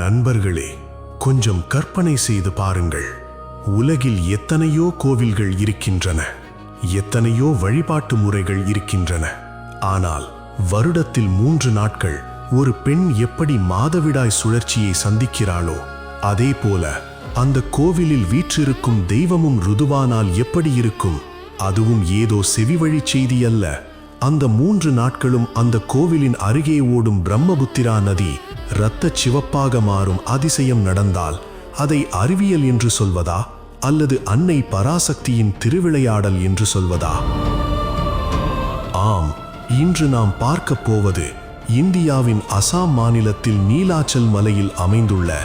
நண்பர்களே கொஞ்சம் கற்பனை செய்து பாருங்கள். உலகில் எத்தனையோ கோவில்கள் இருக்கின்றன. எத்தனையோ வழிபாட்டு முறைகள் இருக்கின்றன. ஆனால் வருடத்தில் மூன்று நாட்கள் ஒரு பெண் எப்படி மாதவிடாய் சுழற்சியை சந்திக்கிறாளோ அதே போல அந்த கோவிலில் வீற்றிருக்கும் தெய்வமும் ருதுவானால் எப்படி இருக்கும் அதுவும் ஏதோ செவிவழி செய்தி அல்ல. அந்த மூன்று நாட்களும் அந்த கோவிலின் அருகே ஓடும் பிரம்மபுத்திரா நதி இரத்த சிவப்பாக மாறும் அதிசயம் நடந்தால் அதை அறிவியல் என்று சொல்வதா? அல்லது அன்னை பராசக்தியின் திருவிளையாடல் என்று சொல்வதா? ஆம் இன்று நாம் பார்க்கப் போவது இந்தியாவின் அசாம் மாநிலத்தில் நீலாச்சல் மலையில் அமைந்துள்ள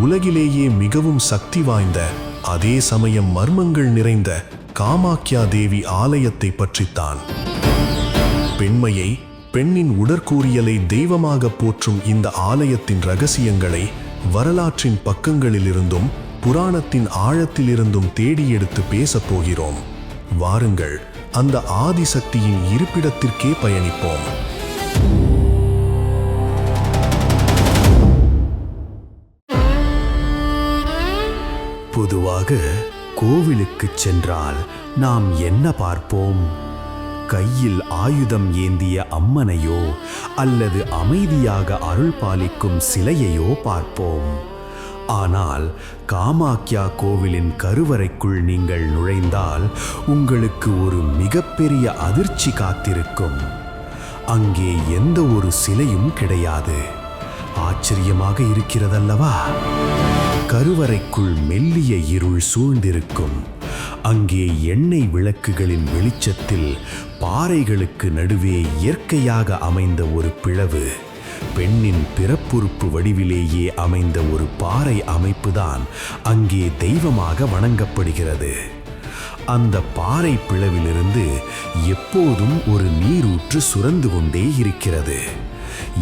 உலகிலேயே மிகவும் சக்தி வாய்ந்த அதே சமயம் மர்மங்கள் நிறைந்த காமாக்கியா தேவி ஆலயத்தை பற்றித்தான். பெண்மையை பெண்ணின் உடற்கூறியலை தெய்வமாக போற்றும் இந்த ஆலயத்தின் ரகசியங்களை வரலாற்றின் பக்கங்களிலிருந்தும் புராணத்தின் ஆழத்திலிருந்தும் தேடி எடுத்து பேசப் போகிறோம். வாருங்கள் அந்த ஆதிசக்தியின் இருப்பிடத்திற்கே பயணிப்போம். பொதுவாக கோவிலுக்குச் சென்றால் நாம் என்ன பார்ப்போம்? கையில் ஆயுதம் ஏந்திய அம்மனையோ அல்லது அமைதியாக அருள் பாலிக்கும் சிலையையோ பார்ப்போம். ஆனால் காமாக்கியா கோவிலின் கருவறைக்குள் நீங்கள் நுழைந்தால் உங்களுக்கு ஒரு மிகப்பெரிய அதிர்ச்சி காத்திருக்கும். அங்கே எந்த ஒரு சிலையும் கிடையாது. ஆச்சரியமாக இருக்கிறதல்லவா? கருவறைக்குள் மெல்லிய இருள் சூழ்ந்திருக்கும். அங்கே எண்ணெய் விளக்குகளின் வெளிச்சத்தில் பாறைகளுக்கு நடுவே இயற்கையாக அமைந்த ஒரு பிளவு. பெண்ணின் பிறப்புறுப்பு வடிவிலேயே அமைந்த ஒரு பாறை அமைப்புதான் அங்கே தெய்வமாக வணங்கப்படுகிறது. அந்த பாறை பிளவிலிருந்து எப்போதும் ஒரு நீரூற்று சுரந்து கொண்டே இருக்கிறது.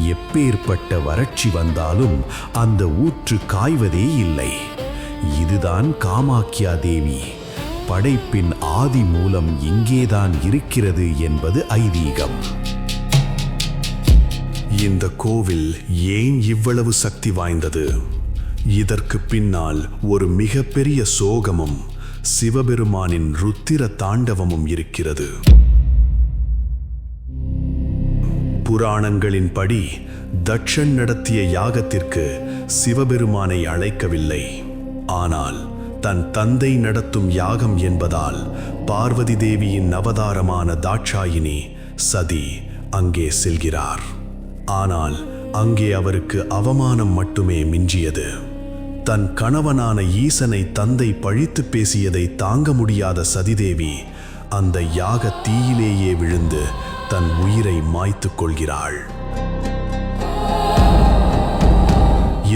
எப்பேற்பட்ட வறட்சி வந்தாலும் அந்த ஊற்று காய்வதே இல்லை. இதுதான் காமாக்கியா தேவி. படைப்பின் ஆதி மூலம் இங்கேதான் இருக்கிறது என்பது ஐதீகம். இந்த கோவில் ஏன் இவ்வளவு சக்தி வாய்ந்தது? இதற்கு பின்னால் ஒரு மிகப்பெரிய சோகமும் சிவபெருமானின் ருத்திர தாண்டவமும் இருக்கிறது. புராணங்களின்படி தட்சன் நடத்திய யாகத்திற்கு சிவபெருமானை அழைக்கவில்லை. ஆனால் தன் தந்தை நடத்தும் யாகம் என்பதால் பார்வதி தேவியின் அவதாரமான தாட்சாயினி சதி அங்கே செல்கிறார். ஆனால் அங்கே அவருக்கு அவமானம் மட்டுமே மிஞ்சியது. தன் கணவனான ஈசனை தந்தை பழித்து பேசியதை தாங்க முடியாத சதிதேவி அந்த யாக தீயிலேயே விழுந்து தன் உயிரை மாய்த்துக் கொள்கிறாள்.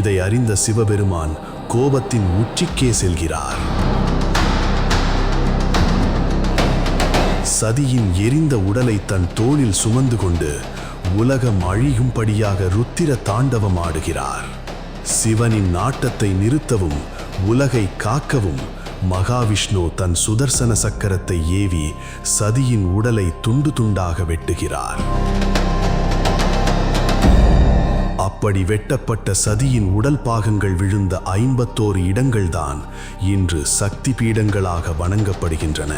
இதை அறிந்த சிவபெருமான் கோபத்தின் உச்சிக்கே செல்கிறார். சதியின் எரிந்த உடலை தன் தோளில் சுமந்து கொண்டு உலகம் அழியும்படியாக ருத்திர தாண்டவம் ஆடுகிறார். சிவனின் நாட்டத்தை நிறுத்தவும் உலகை காக்கவும் மகாவிஷ்ணு தன் சுதர்சன சக்கரத்தை ஏவி சதியின் உடலை துண்டு துண்டாக வெட்டுகிறார். அப்படி வெட்டப்பட்ட சதியின் உடல் பாகங்கள் விழுந்த ஐம்பத்தோரு இடங்கள்தான் இன்று சக்தி பீடங்களாக வணங்கப்படுகின்றன.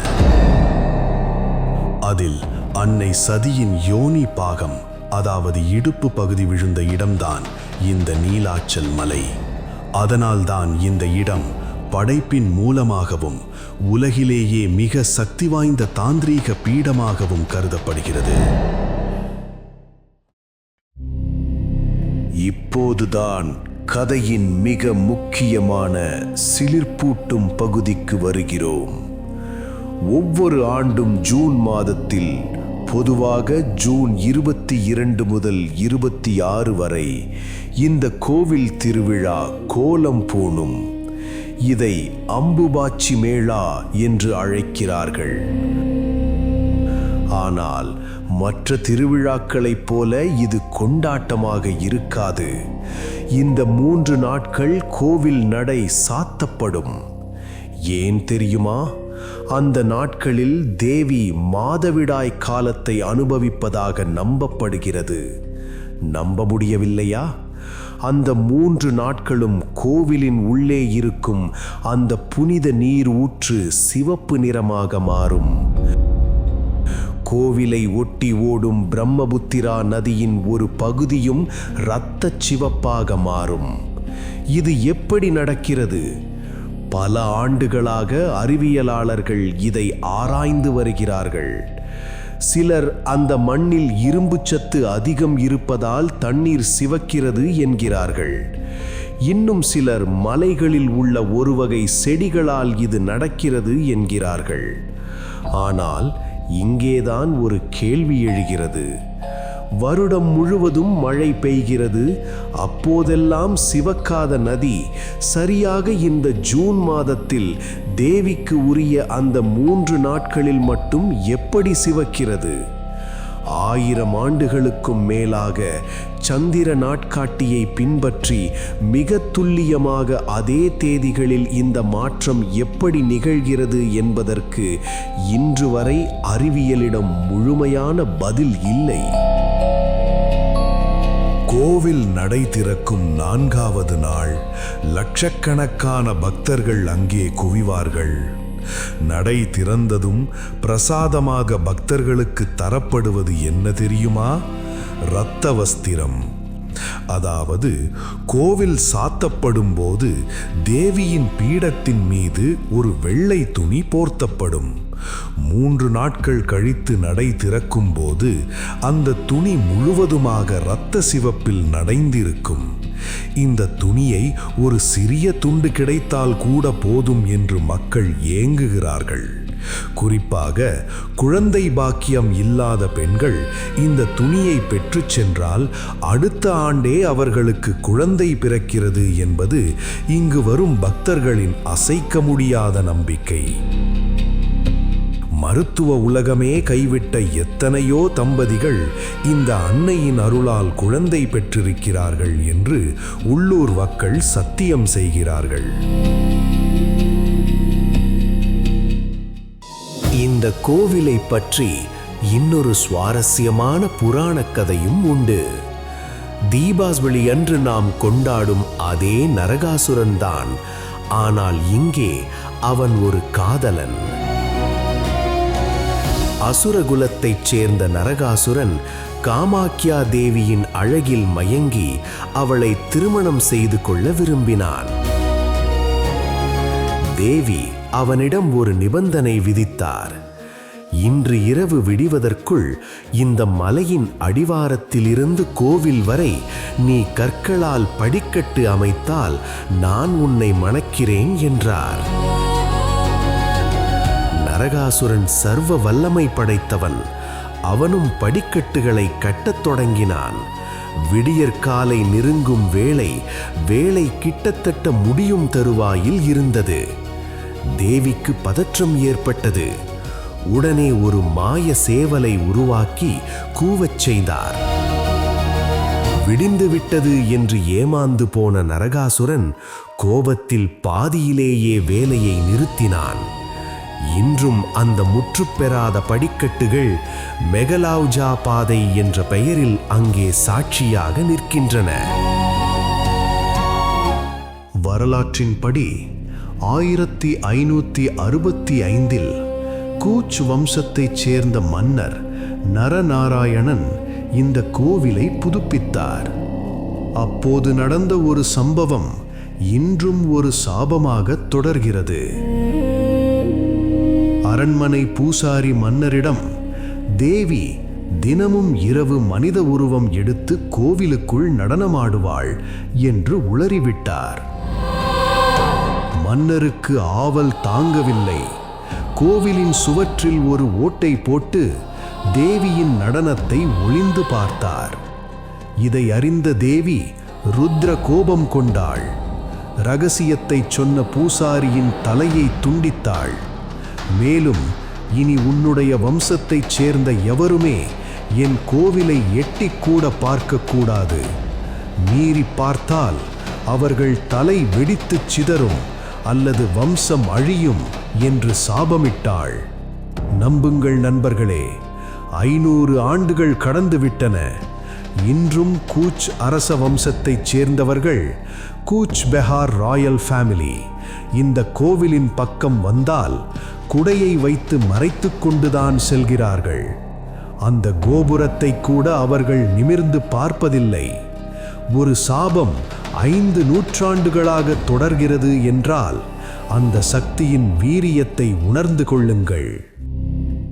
அதில் அன்னை சதியின் யோனி பாகம் அதாவது இடுப்பு பகுதி விழுந்த இடம்தான் இந்த நீலாச்சல் மலை. அதனால்தான் இந்த இடம் படைப்பின் மூலமாகவும் உலகிலேயே மிக சக்தி வாய்ந்த தாந்திரீக பீடமாகவும் கருதப்படுகிறது. இப்போதுதான் கதையின் மிக முக்கியமான சிலிர்ப்பூட்டும் பகுதிக்கு வருகிறோம். ஒவ்வொரு ஆண்டும் ஜூன் மாதத்தில் பொதுவாக ஜூன் இருபத்தி இரண்டு முதல் இருபத்தி ஆறு வரை இந்த கோவில் திருவிழா கோலம் பூணும். இதை அம்புபாச்சி மேளா என்று அழைக்கிறார்கள். ஆனால் மற்ற திருவிழாக்களைப் போல இது கொண்டாட்டமாக இருக்காது. இந்த மூன்று நாட்கள் கோவில் நடை சாத்தப்படும். ஏன் தெரியுமா? அந்த நாட்களில் தேவி மாதவிடாய் காலத்தை அனுபவிப்பதாக நம்பப்படுகிறது. நம்ப முடியவில்லையா? அந்த மூன்று நாட்களும் கோவிலின் உள்ளே இருக்கும் அந்த புனித நீர் ஊற்று சிவப்பு நிறமாக மாறும். கோவிலை ஒட்டி ஓடும் பிரம்மபுத்திரா நதியின் ஒரு பகுதியும் இரத்தச் சிவப்பாக மாறும். இது எப்படி நடக்கிறது? பல ஆண்டுகளாக அறிவியலாளர்கள் இதை ஆராய்ந்து வருகிறார்கள். சிலர் அந்த மண்ணில் இரும்பு சத்து அதிகம் இருப்பதால் தண்ணீர் சிவக்கிறது என்கிறார்கள். இன்னும் சிலர் மலைகளில் உள்ள ஒரு வகை செடிகளால் இது நடக்கிறது என்கிறார்கள். ஆனால் இங்கேதான் ஒரு கேள்வி எழுகிறது. வருடம் முழுவதும் மழை பெய்கிறது. அப்போதெல்லாம் சிவக்காத நதி சரியாக இந்த ஜூன் மாதத்தில் தேவிக்கு உரிய அந்த மூன்று நாட்களில் மட்டும் எப்படி சிவக்கிறது? ஆயிரம் ஆண்டுகளுக்கும் மேலாக சந்திர நாட்காட்டியை பின்பற்றி மிக துல்லியமாக அதே தேதிகளில் இந்த மாற்றம் எப்படி நிகழ்கிறது என்பதற்கு இன்று வரை அறிவியலிடம் முழுமையான பதில் இல்லை. கோவில் நடை திறக்கும் நான்காவது நாள். லட்சக்கணக்கான பக்தர்கள் அங்கே குவிவார்கள். நடை திறந்ததும் பிரசாதமாக பக்தர்களுக்கு தரப்படுவது என்ன தெரியுமா? இரத்த வஸ்திரம். அதாவது கோவில் சாத்தப்படும் போது தேவியின் பீடத்தின் மீது ஒரு வெள்ளை துணி போர்த்தப்படும். மூன்று நாட்கள் கழித்து நடை திறக்கும் போது அந்த துணி முழுவதுமாக இரத்த சிவப்பில் நடைந்திருக்கும். இந்த துணியை ஒரு சிறிய துண்டு கிடைத்தால் கூட போதும் என்று மக்கள் ஏங்குகிறார்கள். குறிப்பாக குழந்தை பாக்கியம் இல்லாத பெண்கள் இந்த துணியை பெற்றுச் சென்றால் அடுத்த ஆண்டே அவர்களுக்கு குழந்தை பிறக்கிறது என்பது இங்கு வரும் பக்தர்களின் அசைக்க முடியாத நம்பிக்கை. மருத்துவ உலகமே கைவிட்ட எத்தனையோ தம்பதிகள் இந்த அன்னையின் அருளால் குழந்தை பெற்றிருக்கிறார்கள் என்று உள்ளூர் மக்கள் சத்தியம் செய்கிறார்கள். இந்த கோவிலை பற்றி இன்னொரு சுவாரஸ்யமான புராணக் கதையும் உண்டு. தீபாஸ்வளி அன்று நாம் கொண்டாடும் அதே நரகாசுரன் தான் ஆனால் இங்கே அவன் ஒரு காதலன். அசுரகுலத்தைச் சேர்ந்த நரகாசுரன் காமாக்கியா தேவியின் அழகில் மயங்கி அவளை திருமணம் செய்து கொள்ள விரும்பினான். தேவி அவனிடம் ஒரு நிபந்தனை விதித்தார். இன்று இரவு விடிவதற்குள் இந்த மலையின் அடிவாரத்திலிருந்து கோவில் வரை நீ கற்களால் படிக்கட்டு அமைத்தால் நான் உன்னை மணக்கிறேன் என்றார். நரகாசுரன் சர்வ வல்லமை படைத்தவன். அவனும் படிக்கட்டுகளை கட்டத் தொடங்கினான். விடியற்காலை நெருங்கும் வேளை வேலை கிட்டத்தட்ட முடியும் தருவாயில் இருந்தது. தேவிக்கு பதற்றம் ஏற்பட்டது. உடனே ஒரு மாய சேவலை உருவாக்கி கூவச் செய்தார். விடிந்து விட்டது என்று ஏமாந்து போன நரகாசுரன் கோபத்தில் பாதியிலேயே வேலையை நிறுத்தினான். இன்றும் அந்த முற்றுப்பெறாத படிக்கட்டுகள் மெகலாவ்ஜா பாதை என்ற பெயரில் அங்கே சாட்சியாக நிற்கின்றன. வரலாற்றின்படி ஆயிரத்தி ஐநூத்தி அறுபத்தி ஐந்தில் கூச் வம்சத்தைச் சேர்ந்த மன்னர் நரநாராயணன் இந்த கோவிலை புதுப்பித்தார். அப்போது நடந்த ஒரு சம்பவம் இன்றும் ஒரு சாபமாக தொடர்கிறது. அரண்மனை பூசாரி மன்னரிடம் தேவி தினமும் இரவு மனித உருவம் எடுத்து கோவிலுக்குள் நடனமாடுவாள் என்று உளறிவிட்டார். மன்னருக்கு ஆவல் தாங்கவில்லை. கோவிலின் சுவற்றில் ஒரு ஓட்டை போட்டு தேவியின் நடனத்தை ஒளிந்து பார்த்தார். இதை அறிந்த தேவி ருத்ர கோபம் கொண்டாள். ரகசியத்தை சொன்ன பூசாரியின் தலையை துண்டித்தாள். மேலும் இனி உன்னுடைய வம்சத்தைச் சேர்ந்த எவருமே என் கோவிலை எட்டிக் கூட பார்க்கக்கூடாது. மீறி பார்த்தால் அவர்கள் தலை வெடித்துச் சிதறும் அல்லது வம்சம் அழியும் என்று சாபமிட்டாள். நம்புங்கள் நண்பர்களே ஐநூறு ஆண்டுகள் கடந்து விட்டன இன்றும் கூச் அரச வம்சத்தைச் சேர்ந்தவர்கள் கூச் பெஹார் ராயல் ஃபேமிலி இந்த கோவிலின் பக்கம் வந்தால் குடையை வைத்து மறைத்துக் கொண்டுதான் செல்கிறார்கள். அந்த கோபுரத்தை கூட அவர்கள் நிமிர்ந்து பார்ப்பதில்லை. ஒரு சாபம் ஐந்து நூற்றாண்டுகளாக தொடர்கிறது என்றால் அந்த சக்தியின் வீரியத்தை உணர்ந்து கொள்ளுங்கள்.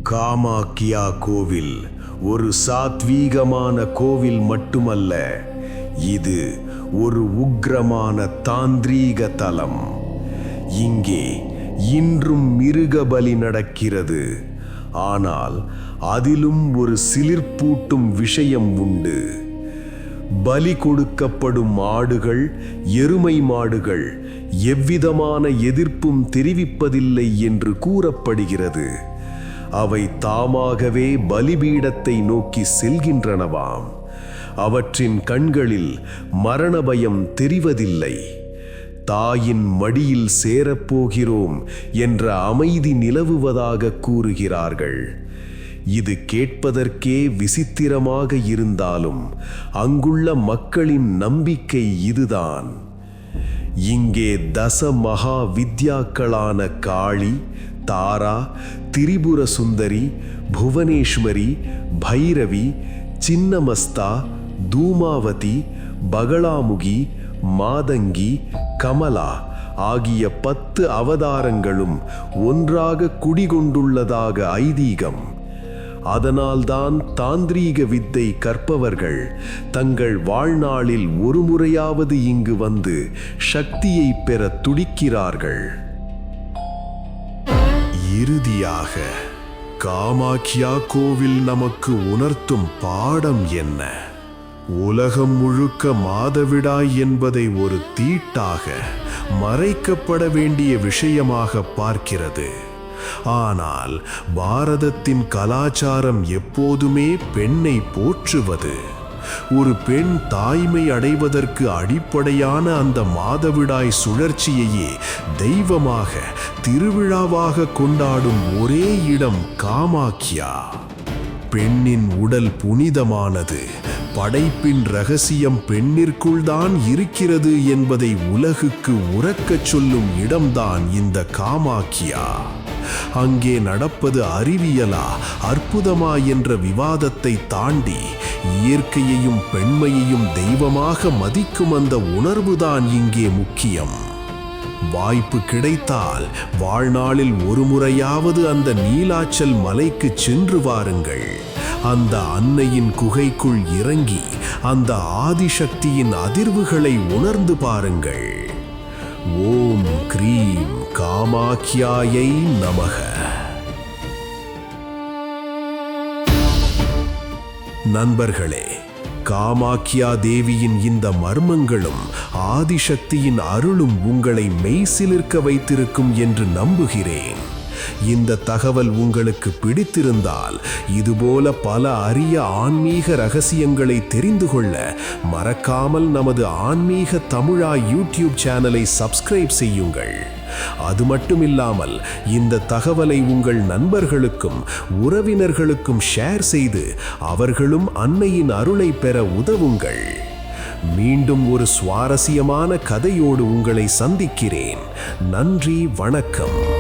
காமாக்கியா கோவில் ஒரு சாத்வீகமான கோவில் மட்டுமல்ல. இது ஒரு உக்கிரமான தாந்திரீக தலம். இங்கே இன்றும் மிருக பலி நடக்கிறது. ஆனால் அதிலும் ஒரு சிலிர்ப்பூட்டும் விஷயம் உண்டு. பலி கொடுக்கப்படும் மாடுகள் எருமை மாடுகள் எவ்விதமான எதிர்ப்பும் தெரிவிப்பதில்லை என்று கூறப்படுகிறது. அவை தாமாகவே பலிபீடத்தை நோக்கி செல்கின்றனவாம். அவற்றின் கண்களில் மரண பயம் தெரிவதில்லை. தாயின் மடியில் சேரப்போகிறோம் என்ற அமைதி நிலவுவதாக கூறுகிறார்கள். இது கேட்பதற்கே விசித்திரமாக இருந்தாலும் அங்குள்ள மக்களின் நம்பிக்கை இதுதான். இங்கே தச மகா வித்யாக்களான காளி தாரா திரிபுர சுந்தரி புவனேஸ்வரி பைரவி சின்னமஸ்தா தூமாவதி பகளாமுகி மாதங்கி கமலா ஆகிய பத்து அவதாரங்களும் ஒன்றாக குடிகொண்டுள்ளதாக ஐதீகம். அதனால்தான் தாந்திரீக வித்தை கற்பவர்கள் தங்கள் வாழ்நாளில் ஒரு முறையாவது இங்கு வந்து சக்தியை பெற துடிக்கிறார்கள். இறுதியாக காமாக்கியா கோவில் நமக்கு உணர்த்தும் பாடம் என்ன? உலகம் முழுக்க மாதவிடாய் என்பதை ஒரு தீட்டாக மறைக்கப்பட வேண்டிய விஷயமாக பார்க்கிறது. ஆனால் பாரதத்தின் கலாச்சாரம் எப்போதுமே பெண்ணை போற்றுவது ஒரு பெண் தாய்மை அடைவதற்கு அடிப்படையான அந்த மாதவிடாய் சுழற்சியையே தெய்வமாக திருவிழாவாக கொண்டாடும் ஒரே இடம் காமாக்கியா. பெண்ணின் உடல் புனிதமானது படைப்பின் ரகசியம் பெண்ணிற்குள்தான் இருக்கிறது என்பதை உலகுக்கு உறக்கச் சொல்லும் இடம்தான் இந்த காமாக்கியா. அங்கே நடப்பது அறிவியலா அற்புதமா என்ற விவாதத்தை தாண்டி இயற்கையையும் பெண்மையையும் தெய்வமாக மதிக்கும் அந்த உணர்வுதான் இங்கே முக்கியம். வாய்ப்பு கிடைத்தால் வாழ்நாளில் ஒரு முறையாவது அந்த நீலாச்சல் மலைக்கு சென்று வாருங்கள். அந்த அன்னையின் குகைக்குள் இறங்கி அந்த ஆதிசக்தியின் அதிர்வுகளை உணர்ந்து பாருங்கள். ஓம் கிரீம் காமாக்கியாயை நமக. நண்பர்களே காமாக்கியா தேவியின் இந்த மர்மங்களும் ஆதிசக்தியின் அருளும் உங்களை மெய்சிலிர்க்க வைத்திருக்கும் என்று நம்புகிறேன். இந்த தகவல் உங்களுக்கு பிடித்திருந்தால் இதுபோல பல அரிய ஆன்மீக ரகசியங்களை தெரிந்து கொள்ள மறக்காமல் நமது ஆன்மீக தமிழா யூடியூப் சேனலை சப்ஸ்கிரைப் செய்யுங்கள். அது மட்டுமில்லாமல் இந்த தகவலை உங்கள் நண்பர்களுக்கும் உறவினர்களுக்கும் ஷேர் செய்து அவர்களும் அன்னையின் அருளை பெற உதவுங்கள். மீண்டும் ஒரு சுவாரஸ்யமான கதையோடு உங்களை சந்திக்கிறேன். நன்றி வணக்கம்.